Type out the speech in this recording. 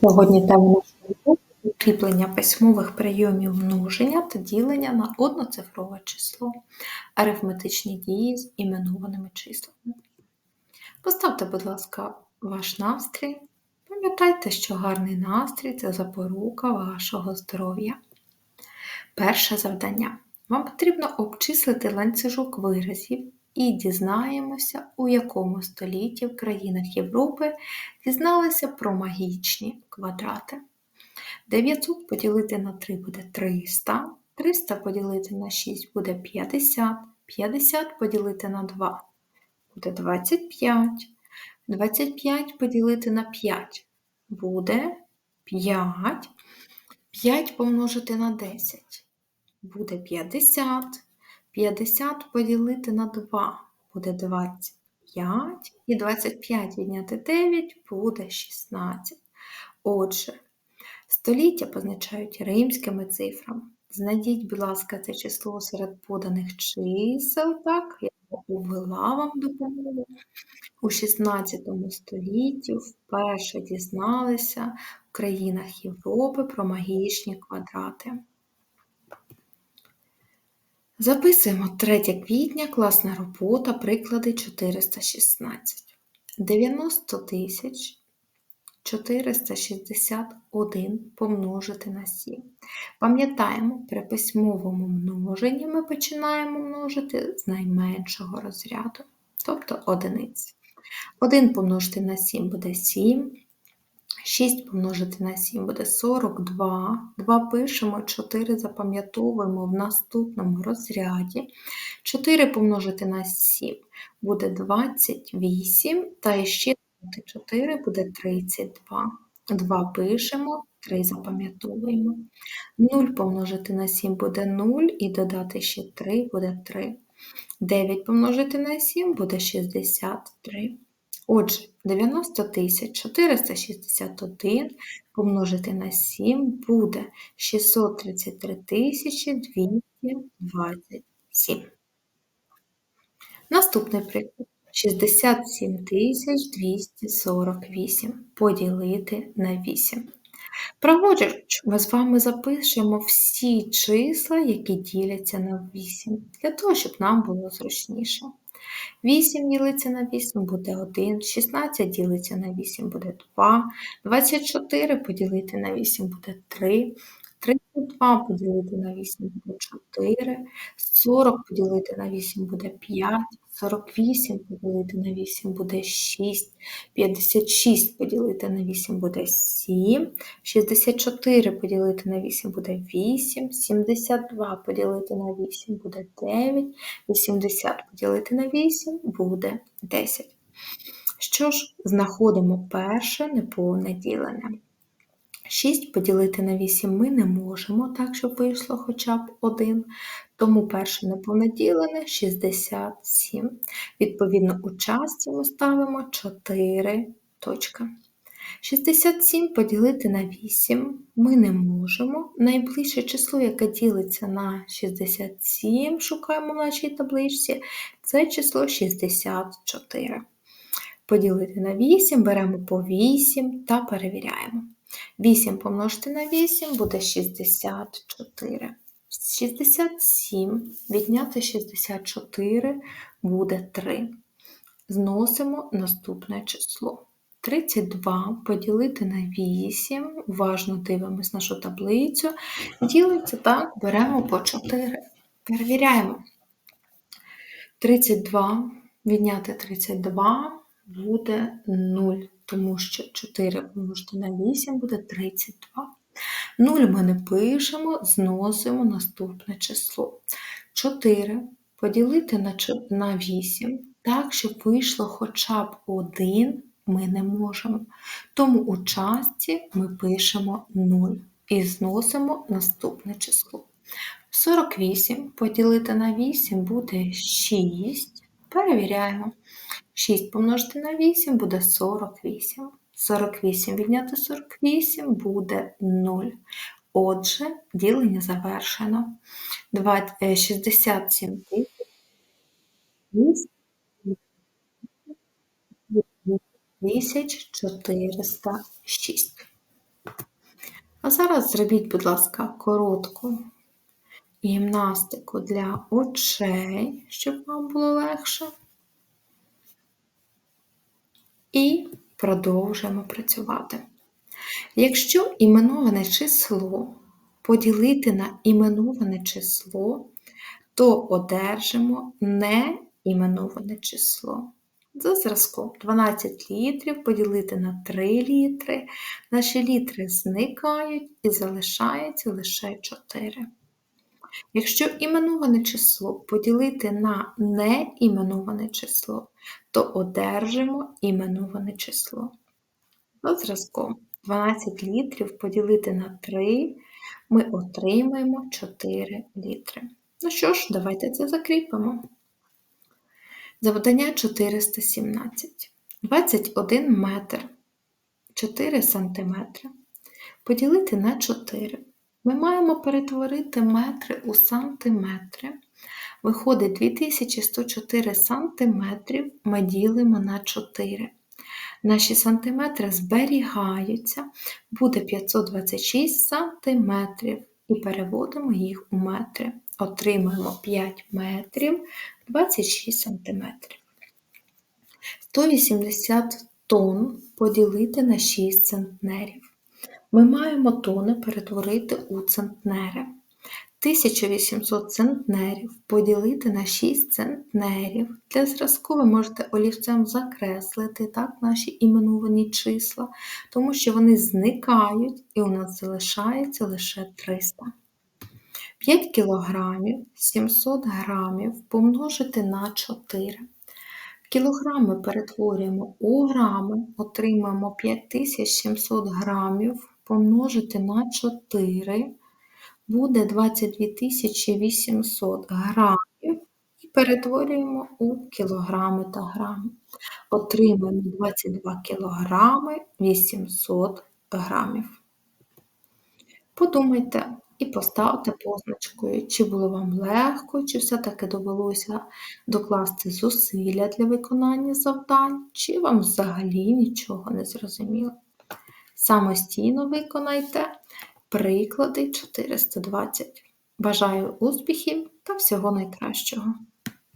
Сьогодні тема нашого уроку – укріплення письмових прийомів множення та ділення на одноцифрове число, арифметичні дії з іменованими числами. Поставте, будь ласка, ваш настрій. Пам'ятайте, що гарний настрій це запорука вашого здоров'я. Перше завдання. Вам потрібно обчислити ланцюжок виразів і дізнаємося, у якому столітті в країнах Європи дізналися про магічні квадрати. 900 поділити на 3 буде 300, 300 поділити на 6 буде 50, 50 поділити на 2 буде 25, 25 поділити на 5 буде 5, 5 помножити на 10 буде 50. 50 поділити на 2 буде 25. І 25 відняти 9 буде 16. Отже, століття позначають римськими цифрами. Знайдіть, будь ласка, це число серед поданих чисел, так, я увела вам допомогу. У 16 столітті вперше дізналися в країнах Європи про магічні квадрати. Записуємо 3 квітня, класна робота, приклади 416. 90 тисяч 461 помножити на 7. Пам'ятаємо, при письмовому множенні ми починаємо множити з найменшого розряду, тобто одиниць. 1 помножити на 7 буде 7. 6 помножити на 7 буде 42. 2 пишемо, 4 запам'ятовуємо в наступному розряді. 4 помножити на 7 буде 28, та ще 4 буде 32. 2 пишемо, 3 запам'ятовуємо. 0 помножити на 7 буде 0, і додати ще 3 буде 3. 9 помножити на 7 буде 63. Отже, 90 461 помножити на 7 буде 633 227. Наступний приклад. 67 248 поділити на 8. Праворуч ми з вами запишемо всі числа, які діляться на 8, для того, щоб нам було зручніше. 8 ділиться на 8 буде 1, 16 ділиться на 8 буде 2, 24 поділити на 8 буде 3, 32 поділити на 8 буде 4, 40 поділити на 8 буде 5, 48 поділити на 8 буде 6, 56 поділити на 8 буде 7, 64 поділити на 8 буде 8, 72 поділити на 8 буде 9, 80 поділити на 8 буде 10. Що ж, знаходимо перше неповне ділення. 6 поділити на 8 ми не можемо, так, щоб вийшло хоча б 1. Тому перше неповноділене 67. Відповідно, у часті ми ставимо 4 точки. 67 поділити на 8 ми не можемо. Найближче число, яке ділиться на 67, шукаємо в нашій табличці, це число 64. Поділити на 8, беремо по 8 та перевіряємо. 8 помножити на 8 буде 64. 67 відняти 64 буде 3. Зносимо наступне число. 32 поділити на 8, уважно дивимось нашу таблицю. Ділиться так, беремо по 4. Перевіряємо. 32 відняти 32 буде 0 тому що 4 помножити на 8 буде 32. 0 ми не пишемо, зносимо наступне число. 4 поділити на 8, так, щоб вийшло хоча б 1 ми не можемо. Тому у частці ми пишемо 0 і зносимо наступне число. 48 поділити на 8 буде 6. Перевіряємо. 6 помножити на 8 буде 48. 48 відняти 48 буде 0. Отже, ділення завершено. 67 тисяч 406. А зараз зробіть, будь ласка, коротку гімнастику для очей, щоб вам було легше. І продовжуємо працювати. Якщо іменоване число поділити на іменоване число, то одержимо неіменоване число. За зразком 12 літрів поділити на 3 літри, наші літри зникають і залишається лише 4. Якщо іменоване число поділити на неіменоване число, то одержимо іменоване число. За зразком 12 літрів поділити на 3, ми отримаємо 4 літри. Ну що ж, давайте це закріпимо. Завдання 417. 21 метр 4 сантиметри поділити на 4. Ми маємо перетворити метри у сантиметри. Виходить 2104 сантиметрів ми ділимо на 4. Наші сантиметри зберігаються, буде 526 сантиметрів і переводимо їх у метри. Отримаємо 5 метрів 26 сантиметрів. 180 тонн поділити на 6 центнерів. Ми маємо тони перетворити у центнери. 1800 центнерів поділити на 6 центнерів. Для зразку ви можете олівцем закреслити так, наші іменовані числа, тому що вони зникають і у нас залишається лише 300. 5 кілограмів 700 грамів помножити на 4. Кілограми перетворюємо у грами, отримаємо 5700 грамів помножити на 4 буде 22 800 грамів і перетворюємо у кілограми та грами. Отримаємо 22 кілограми 800 грамів. Подумайте і поставте позначкою, чи було вам легко, чи все-таки довелося докласти зусилля для виконання завдань, чи вам взагалі нічого не зрозуміло. Самостійно виконайте приклади 420. Бажаю успіхів та всього найкращого!